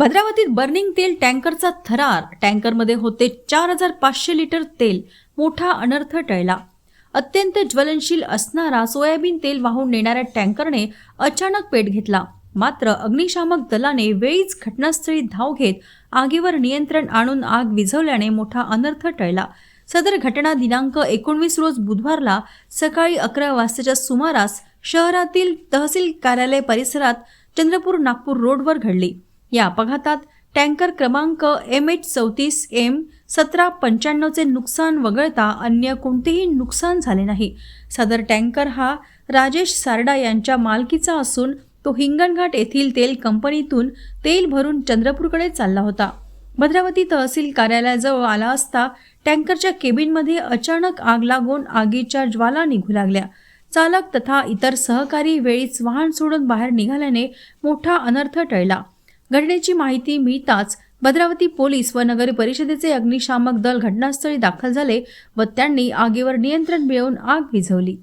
भद्रावतीत burning तेल टँकरचा थरार. टँकरमध्ये होते चार हजार पाचशे लिटर तेल. मोठा अनर्थ टळला. अत्यंत ज्वलनशील असणारा सोयाबीन तेल वाहून नेणाऱ्या टँकरने अचानक पेट घेतला. मात्र अग्निशामक दलाने वेळीच घटनास्थळी धाव घेत आगीवर नियंत्रण आणून आग विझवल्याने मोठा अनर्थ टळला. सदर घटना दिनांक एकोणवीस रोज बुधवारला सकाळी अकरा वाजताच्या सुमारास शहरातील तहसील कार्यालय परिसरात चंद्रपूर नागपूर रोडवर घडली. या अपघातात टँकर क्रमांक एम एच चौतीस एम सतरा पंच्याण्णवचे नुकसान वगळता अन्य कोणतेही नुकसान झाले नाही. सदर टँकर हा राजेश सारडा यांच्या मालकीचा असून तो हिंगणघाट येथील तेल कंपनीतून तेल भरून चंद्रपूरकडे चालला होता. भद्रावती तहसील कार्यालयाजवळ आला असता टँकरच्या केबिनमध्ये अचानक आग लागून आगीच्या ज्वाला निघू लागल्या. चालक तथा इतर सहकारी वेळीच वाहन सोडून बाहेर निघाल्याने मोठा अनर्थ टळला. घटनेची माहिती मिळताच भद्रावती पोलीस व नगर परिषदेचे अग्निशामक दल घटनास्थळी दाखल झाले व त्यांनी आगीवर नियंत्रण मिळवून आग विझवली.